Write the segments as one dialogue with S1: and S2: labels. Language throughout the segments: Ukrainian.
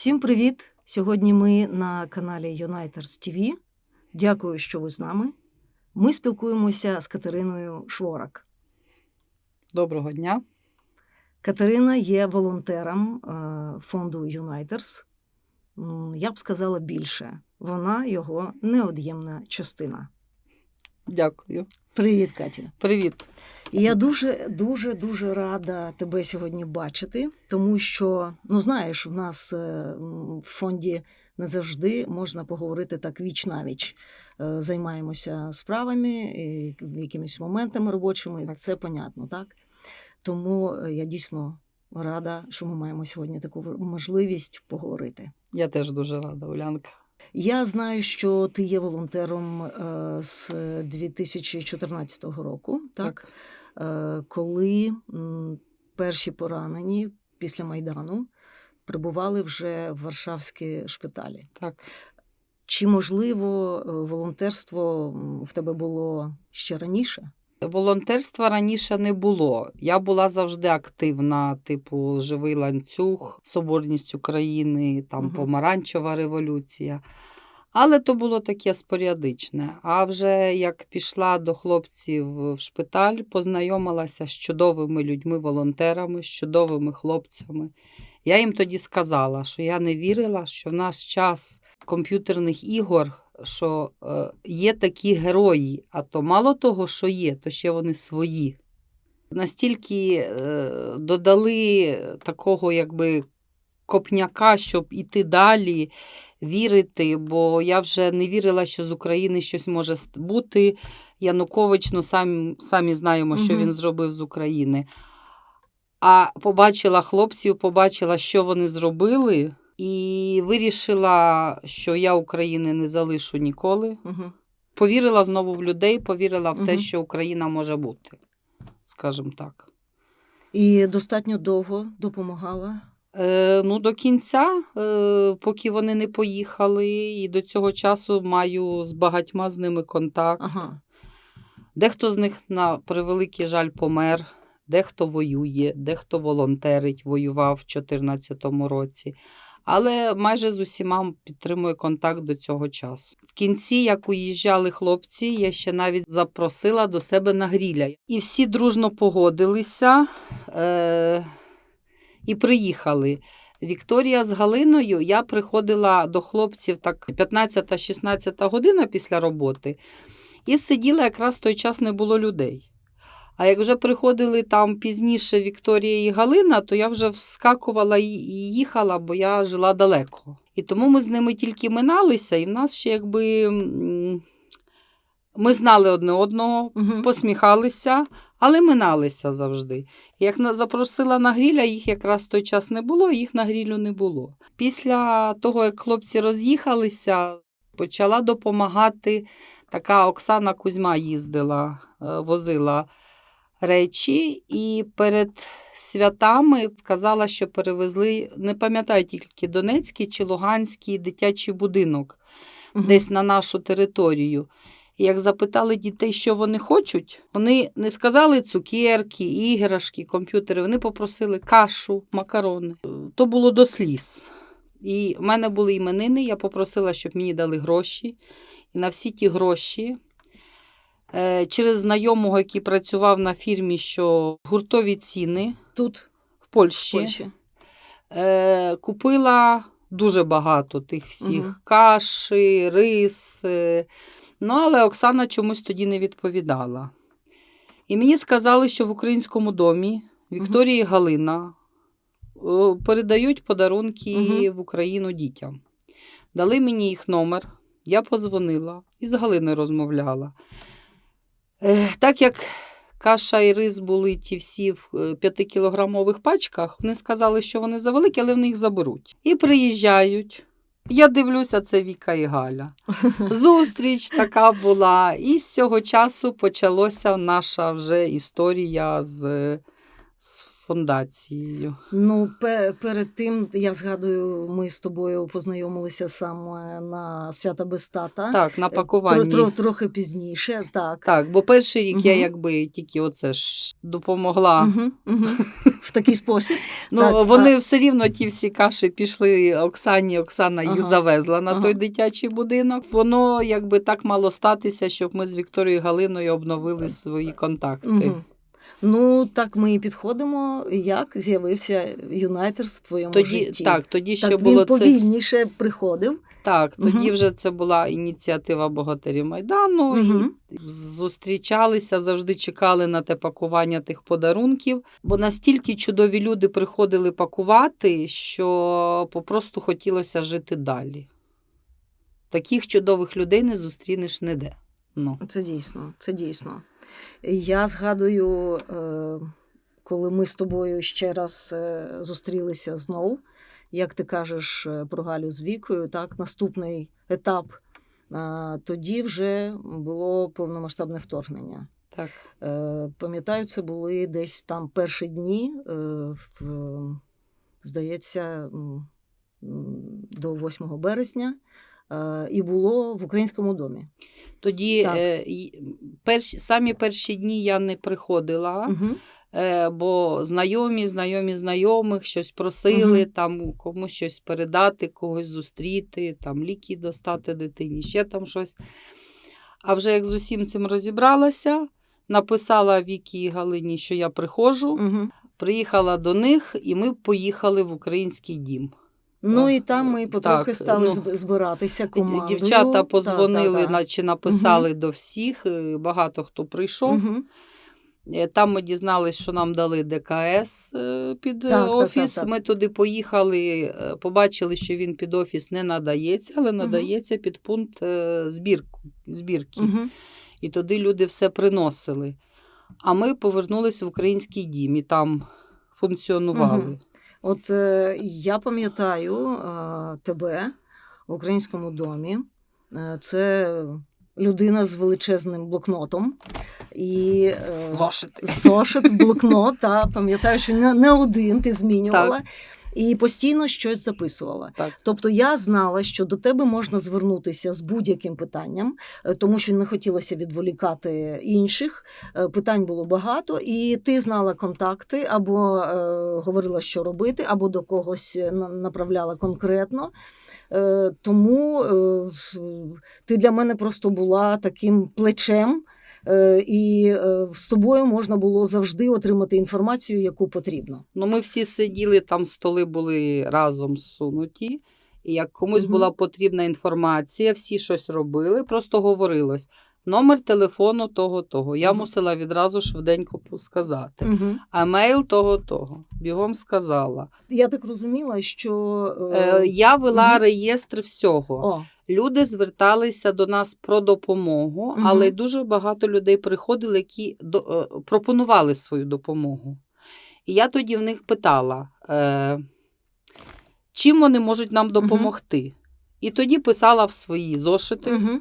S1: Всім привіт! Сьогодні ми на каналі Uniters TV. Дякую, що ви з нами. Ми спілкуємося з Катериною Шворак.
S2: Доброго дня.
S1: Катерина є волонтером е, фонду Uniters. Я б сказала більше. Вона його неод'ємна частина.
S2: Дякую.
S1: Привіт, Катя.
S2: Привіт.
S1: І я дуже, дуже, дуже рада тебе сьогодні бачити, тому що, ну знаєш, в нас е, в фонді не завжди можна поговорити так віч навіч. Е, Займаємося справами, якимись моментами робочими,
S2: Так.
S1: це понятно, так? Тому е, я дійсно рада, що ми маємо сьогодні таку можливість поговорити.
S2: Я теж дуже рада, Улянка.
S1: Я знаю, що ти є волонтером з 2014 року, так? Е, коли перші поранені після Майдану прибували вже в Варшавські шпиталі.
S2: Так.
S1: Чи можливо е, волонтерство в тебе було ще раніше?
S2: Волонтерства раніше не було. Я була завжди активна, типу Живий ланцюг, Соборність України, там
S1: Мгм.
S2: Помаранчева революція. Але то було таке спорядичне. А вже як пішла до хлопців в шпиталь, познайомилася з чудовими людьми, волонтерами, з чудовими хлопцями. Я їм тоді сказала, що я не вірила, що в наш час комп'ютерних ігор, що е, є такі герої, а то мало того, що є, то ще вони свої. Настільки е, додали такого, якби копняка, щоб іти далі, вірити, бо я вже не вірила, що з України щось може бути. Янукович, ну самі, самі знаємо, що він зробив з України. А побачила хлопців, побачила, що вони зробили, і вирішила, що я України не залишу ніколи.
S1: Угу.
S2: Повірила знову в людей, повірила в те, що Україна може бути, скажімо так.
S1: І достатньо довго допомагала.
S2: Е, ну, до кінця, е, поки вони не поїхали, і до цього часу маю з багатьма з ними контакт.
S1: Ага.
S2: Дехто з них, на превеликий жаль, помер, дехто воює, дехто волонтерить, воював в 2014 році. Але майже з усіма підтримую контакт до цього часу. В кінці, як уїжджали хлопці, я ще навіть запросила до себе на гріля. І всі дружно погодилися е- і приїхали. Вікторія з Галиною, я приходила до хлопців так 15-16 година після роботи. І сиділа, якраз в той час не було людей. А як вже приходили там пізніше Вікторія і Галина, то я вже вскакувала і їхала, бо я жила далеко. І тому ми з ними тільки миналися, і в нас ще якби ми знали одне одного, посміхалися, але миналися завжди. Як запросила на гріля, їх якраз в той час не було, їх на грілю не було. Після того, як хлопці роз'їхалися, почала допомагати така Оксана Кузьма їздила, е, возила речі, і перед святами сказала, що перевезли, не пам'ятаю тільки Донецький чи Луганський дитячий будинок десь на нашу територію. Як запитали дітей, що вони хочуть, вони не сказали цукерки, іграшки, комп'ютери, вони попросили кашу, макарони. То було до сліз. І в мене були іменини, я попросила, щоб мені дали гроші. І на всі ті гроші е, через знайомого, який працював на фірмі, що гуртові ціни
S1: Тут,
S2: в
S1: в
S2: Польщі,
S1: Польщі.
S2: Е, купила дуже багато тих всіх
S1: Мгм.
S2: каші, рис. е. Ну, але Оксана чомусь тоді не відповідала. І мені сказали, що в українському домі Вікторія і Галина е, передають подарунки
S1: Мгм.
S2: в Україну дітям. Дали мені їх номер, я позвонила і з Галиною розмовляла. Е, так як каша і рис були ті всі в е, п'ятикілограмових пачках, вони сказали, що вони завеликі, але вони їх заберуть. І приїжджають. Я дивлюся, це Віка і Галя. Зустріч така була. І з цього часу почалася наша вже історія з, з фундацією.
S1: Ну, пе- перед тим, я згадую, ми з тобою познайомилися саме на свята Безтата.
S2: Так, на
S1: Е,
S2: пакуванні.
S1: Тро- тро- трохи пізніше, так.
S2: Так, бо перший рік я якби тільки оце ж допомогла.
S1: Угу, угу. В такий спосіб.
S2: Ну,
S1: Так,
S2: вони все рівно ті всі каші пішли Оксані. Оксана їх
S1: Ага.
S2: завезла на
S1: Ага.
S2: той дитячий будинок. Воно якби так мало статися, щоб ми з Вікторією Галиною обновили свої контакти.
S1: Угу. Ну, так ми і підходимо. Як з'явився Юнайтерс в твоєму
S2: Тоді
S1: житті?
S2: так, тоді ще
S1: так
S2: було
S1: він
S2: це.
S1: повільніше приходив.
S2: Так, тоді
S1: Мгм.
S2: вже це була ініціатива богатирів Майдану.
S1: Мгм.
S2: І зустрічалися, завжди чекали на те пакування тих подарунків. Бо настільки чудові люди приходили пакувати, що попросту хотілося жити далі. Таких чудових людей не зустрінеш ніде. Ну.
S1: Це дійсно, це дійсно. Я згадую, е, коли ми з тобою ще раз е, зустрілися знову, як ти кажеш е, про Галю з Вікою, так, наступний етап. Тоді вже було повномасштабне вторгнення.
S2: Так.
S1: Пам'ятаю, це були десь там перші дні, здається, до 8 березня, і було в українському домі.
S2: Тоді
S1: Так.
S2: е, перші, самі перші дні я не приходила.
S1: Угу.
S2: Е, бо знайомі, знайомі знайомих щось просили,
S1: Мгм.
S2: там комусь щось передати, когось зустріти, там ліки достати дитині, ще там щось. А вже як з усім цим розібралася, написала Вікі і Галині, що я приходжу,
S1: Угу.
S2: приїхала до них, і ми поїхали в український дім.
S1: Ну і там ми потрохи
S2: так,
S1: стали
S2: ну,
S1: збиратися командою.
S2: Дівчата позвонили,
S1: Та, та, та.
S2: наче написали до всіх, е, багато хто прийшов. Е, Там ми дізналися, що нам дали ДКС е, під
S1: Так,
S2: офіс.
S1: так, так.
S2: Ми туди поїхали, побачили, що він під офіс не надається, але надається під пункт збірку, збірки.
S1: Мгм.
S2: І туди люди все приносили. А ми повернулися в український дім і там функціонували.
S1: Мгм. От е, я пам'ятаю е, тебе в українському домі. Е, це людина з величезним блокнотом. І, е,
S2: Зошити.
S1: Зошит, блокнот, та пам'ятаю, що не, не один ти змінювала. І постійно щось записувала.
S2: Так.
S1: Тобто я знала, що до тебе можна звернутися з будь-яким питанням, е, тому що не хотілося відволікати інших. Е, Питань було багато, і ти знала контакти, або е, говорила, що робити, або до когось е, на- направляла конкретно. Е, Тому е, ти для мене просто була таким плечем. Е, І е, з тобою можна було завжди отримати інформацію, яку потрібно.
S2: Ну, ми всі сиділи, там столи були разом зсунуті. І як комусь
S1: Мгм.
S2: була потрібна інформація, всі щось робили, просто говорилось. Номер телефону того того. Я
S1: Мгм.
S2: мусила відразу швиденько сказати.
S1: Угу.
S2: А мейл того того. Бігом сказала.
S1: Я так розуміла, що
S2: Е,
S1: е,
S2: я вела
S1: мгм.
S2: реєстр всього.
S1: о,
S2: Люди зверталися до нас про допомогу, але дуже багато людей приходили, які до, е, пропонували свою допомогу. І я тоді в них питала, е, чим вони можуть нам допомогти. І тоді писала в свої зошити,
S1: угу.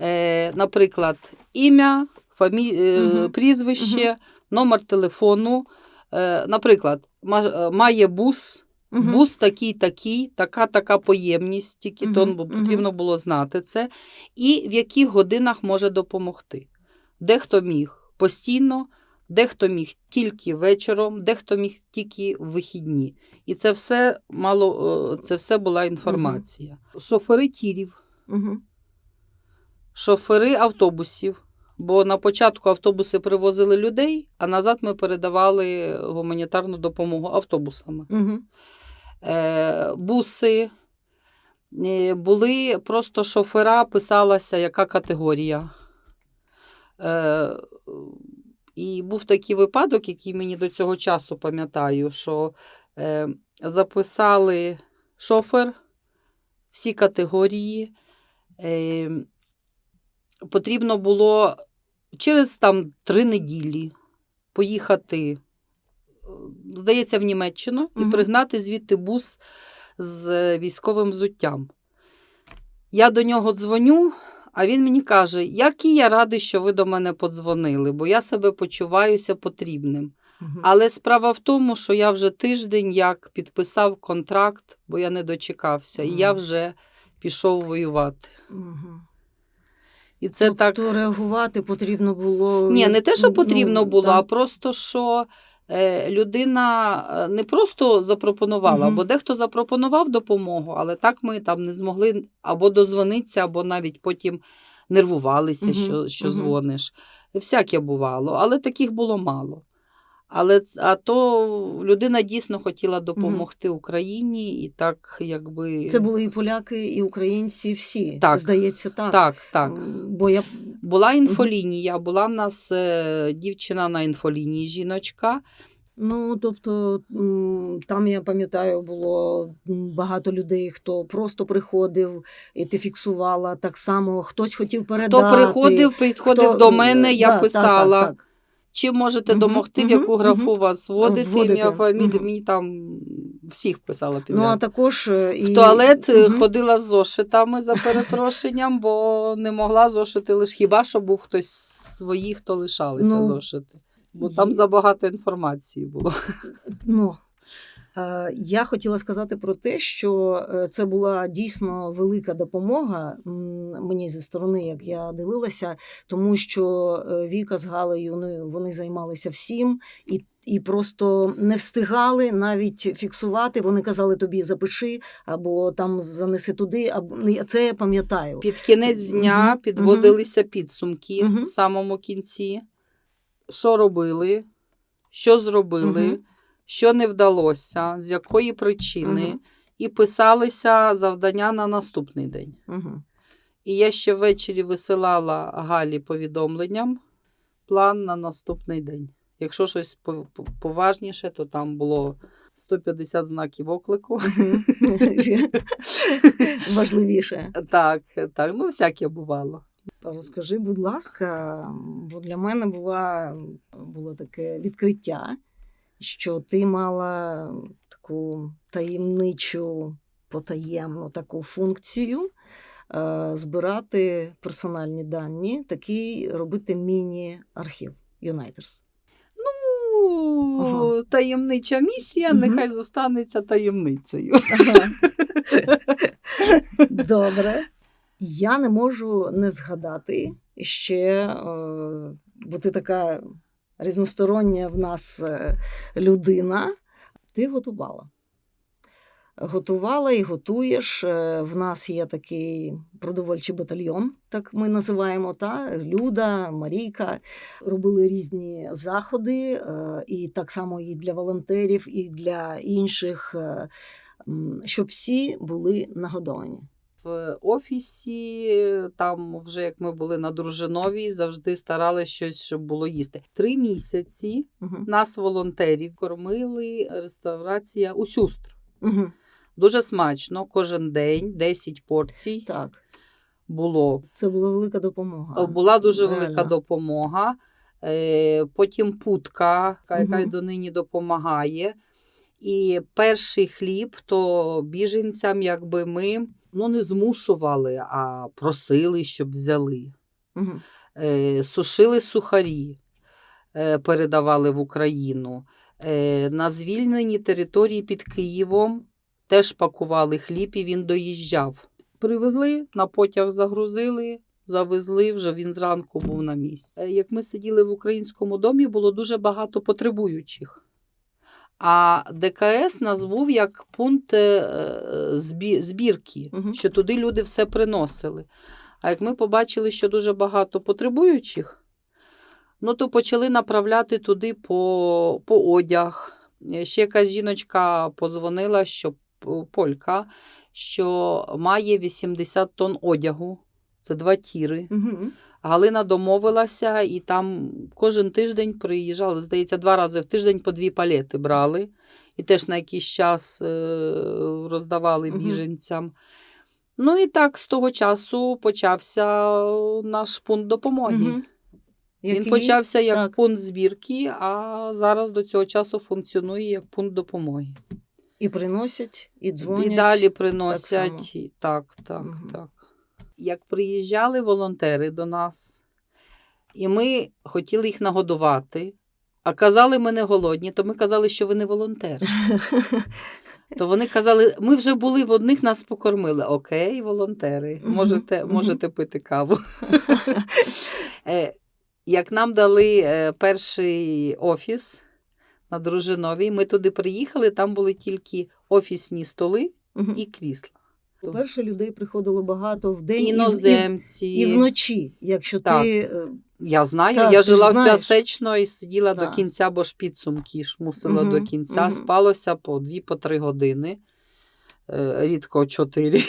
S2: е, наприклад, ім'я, фамі...
S1: Мгм.
S2: прізвище, номер телефону. Е, наприклад, е, має бус.
S1: Угу.
S2: Бус такий, такий, така така поємність, тільки
S1: Мгм,
S2: то
S1: мгм.
S2: потрібно було знати це, і в яких годинах може допомогти. Дехто міг постійно, дехто міг тільки вечором, дехто міг тільки в вихідні. І це все мало, е, це все була інформація. Шофери тірів,
S1: Угу.
S2: шофери автобусів. Бо на початку автобуси привозили людей, а назад ми передавали гуманітарну допомогу автобусами.
S1: Угу.
S2: Е, буси. Е, Були просто шофера, писалася, яка категорія. Е, І був такий випадок, який мені до цього часу пам'ятаю, що записали шофер, всі категорії. Потрібно було через там три неділі поїхати, здається, в Німеччину і
S1: Мгм.
S2: пригнати звідти бус з військовим взуттям. Я до нього дзвоню, а він мені каже, який я радий, що ви до мене подзвонили, бо я себе почуваюся потрібним. Але справа в тому, що я вже тиждень як підписав контракт, бо я не дочекався, і я вже пішов воювати.
S1: Мгм.
S2: І це так.
S1: тобто реагувати потрібно було.
S2: Ні, не те, що
S1: ну,
S2: потрібно було,
S1: да.
S2: а просто що людина е, не просто запропонувала,
S1: Мгм.
S2: бо дехто запропонував допомогу, але так ми там не змогли або дозвонитися, або навіть потім нервувалися,
S1: Мгм,
S2: що, що
S1: мгм.
S2: дзвониш. Всяке бувало, але таких було мало. Але а то людина дійсно хотіла допомогти Україні, і так якби
S1: Це були і поляки, і українці, всі.
S2: Так.
S1: Здається, так.
S2: так, так.
S1: Бо я
S2: Була інфолінія, була в нас е, дівчина на інфолінії, жіночка.
S1: Ну, тобто, там я пам'ятаю, було багато людей, хто просто приходив, і ти фіксувала так само. Хтось хотів передати.
S2: Хто приходив, підходив
S1: хто-
S2: до мене, я
S1: Да, так,
S2: писала,
S1: так, так.
S2: Чи можете
S1: Мгм,
S2: домогти, в яку графу
S1: мгм.
S2: вас Вводити, ім'я, фамілію.
S1: мгм.
S2: Мені там всіх писала
S1: Ну, а також е, і...
S2: В туалет
S1: Мгм.
S2: ходила з зошитами за перепрошенням, бо не могла зошити лише хіба що був хтось своїх, хто лишалися
S1: Ну,
S2: зошити. Бо там забагато інформації було.
S1: Ну, я хотіла сказати про те, що е, це була дійсно велика допомога мені зі сторони, як я дивилася, тому що е, Віка з Галею ну, вони займалися всім і. І просто не встигали навіть фіксувати. Вони казали тобі запиши або там занеси туди. Або ну, це я пам'ятаю.
S2: Під кінець дня
S1: Мгм,
S2: підводилися підсумки
S1: Мгм.
S2: в самому кінці. Що робили, що зробили,
S1: Мгм.
S2: Що не вдалося, з якої причини,
S1: Мгм.
S2: і писалися завдання на наступний день.
S1: Угу.
S2: І я ще ввечері висилала Галі повідомленням план на наступний день. Якщо щось по- по- поважніше, то там було 150 знаків оклику.
S1: Важливіше.
S2: Так, так, ну всяке бувало.
S1: Розкажи, будь ласка, бо для мене була, було таке відкриття, що ти мала таку таємничу, потаємну таку функцію е, збирати персональні дані, такий робити міні-архів Юнайтерс.
S2: Ну,
S1: Ага.
S2: таємнича місія,
S1: Мгм.
S2: нехай зостанеться таємницею.
S1: Добре. Я не можу не згадати ще, е, бо ти така різностороння в нас е, людина. Ти готувала. Готувала і готуєш. Е, В нас є такий продовольчий батальйон, так ми називаємо. Та? Люда, Марійка робили різні заходи, е, і так само і для волонтерів, і для інших, щоб всі були нагодовані.
S2: В офісі, там, вже як ми були на Дружиновій, завжди старалися щось, щоб було їсти. Три місяці
S1: Угу.
S2: нас, волонтерів, кормили реставрація у сюстр.
S1: Угу.
S2: Дуже смачно, кожен день 10 порцій
S1: Так,
S2: було.
S1: це була велика допомога.
S2: Була дуже
S1: Реально.
S2: велика допомога. Е, Потім путка, яка
S1: Мгм.
S2: донині допомагає. І перший хліб, то біженцям, якби ми ну, не змушували, а просили, щоб взяли.
S1: Угу.
S2: Е, Сушили сухарі, е, передавали в Україну. Е, На звільненій території під Києвом теж пакували хліб, і він доїжджав. Привезли, на потяг загрузили, завезли, вже він зранку був на місці. Як ми сиділи в українському домі, було дуже багато потребуючих. А ДКС нас як пункт е, збірки,
S1: Мгм.
S2: що туди люди все приносили. А як ми побачили, що дуже багато потребуючих, ну то почали направляти туди по, по одяг. Ще якась жіночка позвонила, що полька, що має 80 тонн одягу. Це два тіри.
S1: Угу.
S2: Галина домовилася, і там кожен тиждень приїжджали. Здається, два рази в тиждень по дві палети брали. І теж на якийсь час е, роздавали біженцям. Ну і так з того часу почався наш пункт допомоги.
S1: Угу.
S2: Він почався як
S1: Так.
S2: пункт збірки, а зараз до цього часу функціонує як пункт допомоги.
S1: І приносять, і дзвонять.
S2: І далі приносять. і- Так, так,
S1: Мгм.
S2: так. Як приїжджали волонтери до нас, і ми хотіли їх нагодувати, А казали, ми не голодні, то ми казали, що ви не волонтери. То вони казали, ми вже були в одних, нас покормили. Окей, волонтери, можете, можете пити каву. Е, Як нам дали е, перший офіс на Дружиновій, ми туди приїхали, там були тільки офісні столи і крісла.
S1: По-перше, людей приходило багато в день і і, і вночі, якщо
S2: Так.
S1: ти е,
S2: Я знаю,
S1: Так,
S2: я жила в. П'ясечно і сиділа
S1: Так.
S2: до кінця, бо ж підсумки ж мусила
S1: Мгм,
S2: до кінця.
S1: мгм.
S2: Спалося по 2-3 години, е, рідко 4.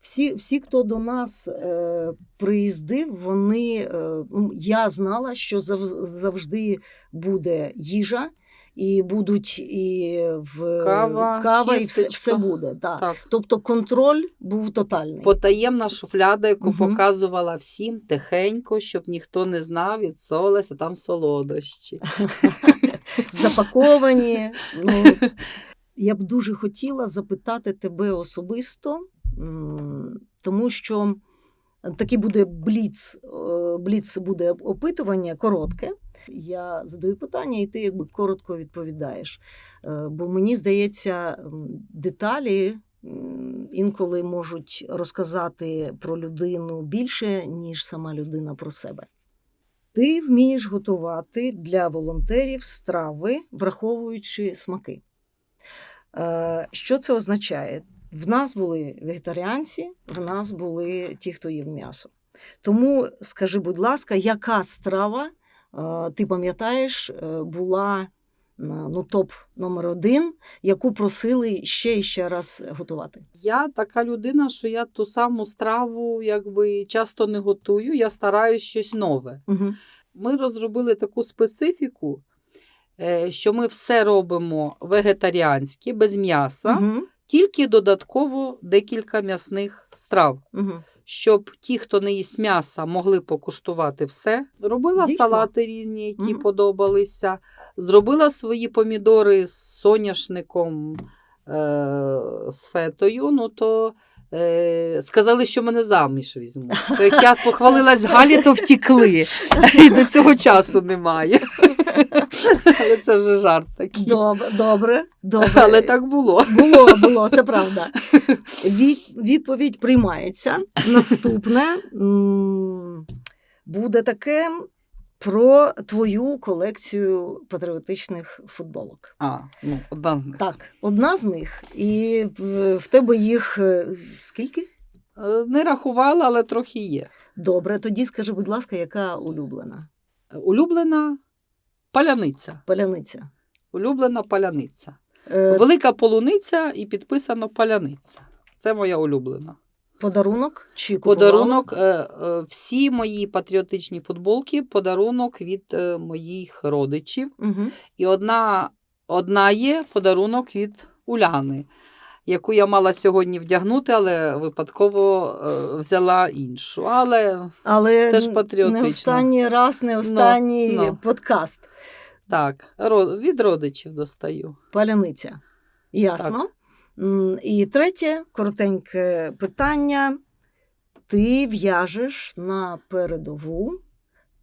S1: всі, всі, хто до нас е, приїздив, вони е, я знала, що зав, завжди буде їжа, і будуть і в
S2: Кава,
S1: кава і все, все буде. Так.
S2: Так.
S1: Тобто контроль був тотальний.
S2: Потаємна шуфляда, яку
S1: Мгм.
S2: показувала всім тихенько, щоб ніхто не знав, відсовалася там солодощі.
S1: запаковані. Ну, я б дуже хотіла запитати тебе особисто, тому що такий буде бліц, е, бліц буде опитування коротке. Я задаю питання, і ти якби коротко відповідаєш. Е, Бо мені здається, деталі інколи можуть розказати про людину більше, ніж сама людина про себе. Ти вмієш готувати для волонтерів страви, враховуючи смаки. Е, Що це означає? В нас були вегетаріанці, в нас були ті, хто їв м'ясо. Тому скажи, будь ласка, яка страва, ти пам'ятаєш, е, була е, ну, топ номер один, яку просили ще і ще раз готувати?
S2: Я така людина, що я ту саму страву якби часто не готую, я стараюсь щось нове.
S1: Угу.
S2: Ми розробили таку специфіку, е, що ми все робимо вегетаріанське, без м'яса,
S1: Угу.
S2: тільки додатково декілька м'ясних страв.
S1: Угу.
S2: Щоб ті, хто не їсть м'яса, могли покуштувати все. Робила
S1: Дійсно?
S2: салати різні, які
S1: Мгм.
S2: подобалися. Зробила свої помідори з соняшником, е- з фетою. Ну то е- сказали, що мене заміж візьмуть. Як я похвалилась Галі, то втікли. І до цього часу немає. Але це вже жарт такий.
S1: Добре, добре, добре.
S2: Але так було.
S1: Було, було, це правда. Від, відповідь приймається. Наступне буде таке про твою колекцію патріотичних футболок.
S2: А, ну, одна з них.
S1: Так, одна з них, і в, тебе їх е, скільки?
S2: Е, Не рахувала, але трохи є.
S1: Добре, тоді скажи, будь ласка, яка улюблена
S2: Улюблена паляниця.
S1: паляниця?
S2: Улюблена паляниця.
S1: Е,
S2: Велика полуниця і підписано паляниця. Це моя улюблена.
S1: Подарунок чи купувала?
S2: Подарунок. е, е, Всі мої патріотичні футболки подарунок від е, моїх родичів.
S1: Угу.
S2: І одна, одна є подарунок від Уляни, яку я мала сьогодні вдягнути, але випадково е, взяла іншу. Але
S1: Але
S2: Теж патріотично.
S1: не останній раз, не останній
S2: ну.
S1: подкаст.
S2: так, від родичів достаю.
S1: Паляниця. Ясно. М, І третє коротеньке питання. Ти в'яжеш на передову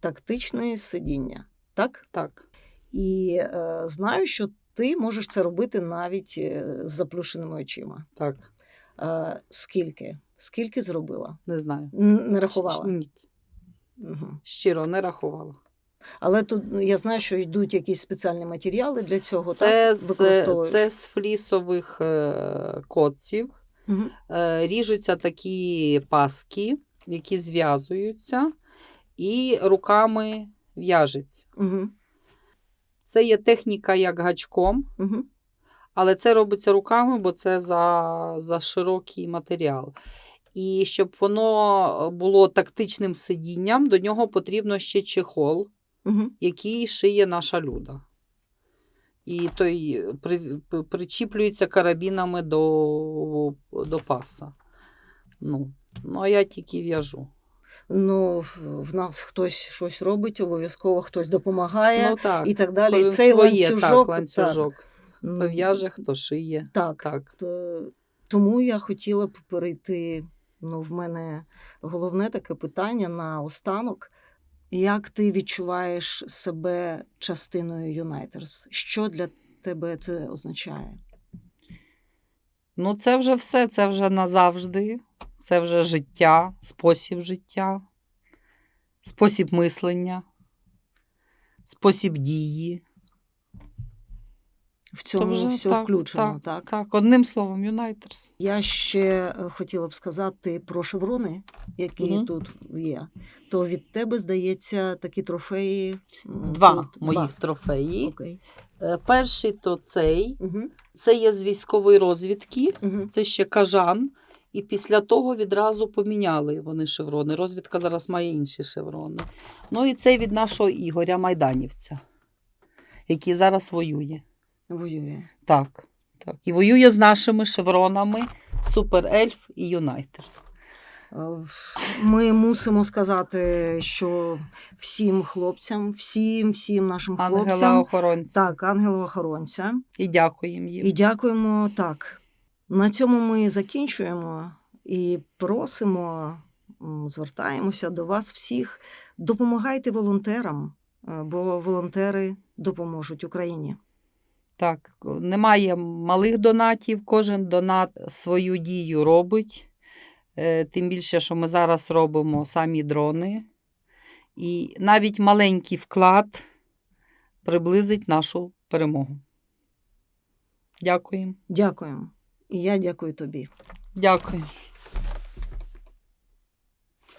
S1: тактичне сидіння, так?
S2: Так.
S1: І е, знаю, що ти можеш це робити навіть е, з заплющеними очима.
S2: Так,
S1: Е, скільки? Скільки зробила?
S2: не знаю.
S1: Не рахувала.
S2: Ні,
S1: Угу.
S2: щиро не рахувала.
S1: Але тут ну, я знаю, що йдуть якісь спеціальні матеріали для цього.
S2: Це
S1: так?
S2: з, це з флісових е, котців.
S1: Мгм.
S2: Е, ріжуться такі паски, які зв'язуються, і руками в'яжеться.
S1: Мгм.
S2: Це є техніка як гачком,
S1: Мгм.
S2: але це робиться руками, бо це за, за широкий матеріал. І щоб воно було тактичним сидінням, до нього потрібно ще чехол,
S1: Мгм.
S2: який шиє наша люда. І той при, причіплюється карабінами до, до паса. Ну, ну, а я тільки в'яжу.
S1: Ну, в- нас хтось щось робить, обов'язково хтось допомагає
S2: Ну так,
S1: і так далі.
S2: кожен
S1: Цей
S2: своє,
S1: ланцюжок,
S2: так, ланцюжок.
S1: так,
S2: Хто в'яже, хто шиє.
S1: Так.
S2: Так.
S1: Тому я хотіла б перейти. Ну, в мене головне таке питання на останок. Як ти відчуваєш себе частиною Uniters? Що для тебе це означає?
S2: Ну, це вже все, це вже назавжди, це вже життя, спосіб життя, спосіб мислення, спосіб дії.
S1: В цьому
S2: вже
S1: все
S2: так,
S1: включено, так?
S2: Так, одним словом, Юнайтерс.
S1: Я ще е, хотіла б сказати про шеврони, які
S2: Мгм.
S1: тут є. То від тебе, здається, такі трофеї.
S2: Два
S1: тут.
S2: моїх трофеї.
S1: Окей.
S2: Е, Перший то цей.
S1: Угу.
S2: Це є з військової розвідки.
S1: Угу.
S2: Це ще кажан. І після того відразу поміняли вони шеврони. Розвідка зараз має інші шеврони. Ну і цей від нашого Ігоря Майданівця, який зараз воює.
S1: Воює.
S2: Так, так. І воює з нашими шевронами Супер Ельф і Юнайтерс.
S1: Ми мусимо сказати, що всім хлопцям, всім, всім нашим хлопцям,
S2: охоронця.
S1: так, ангелу-охоронця.
S2: І дякуємо їм.
S1: І дякуємо так. На цьому ми закінчуємо і просимо, звертаємося до вас всіх. Допомагайте волонтерам, е, бо волонтери допоможуть Україні.
S2: Так, немає малих донатів, кожен донат свою дію робить. Е, Тим більше, що ми зараз робимо самі дрони. І навіть маленький вклад приблизить нашу перемогу. Дякуємо.
S1: Дякуємо. І я дякую тобі.
S2: Дякую.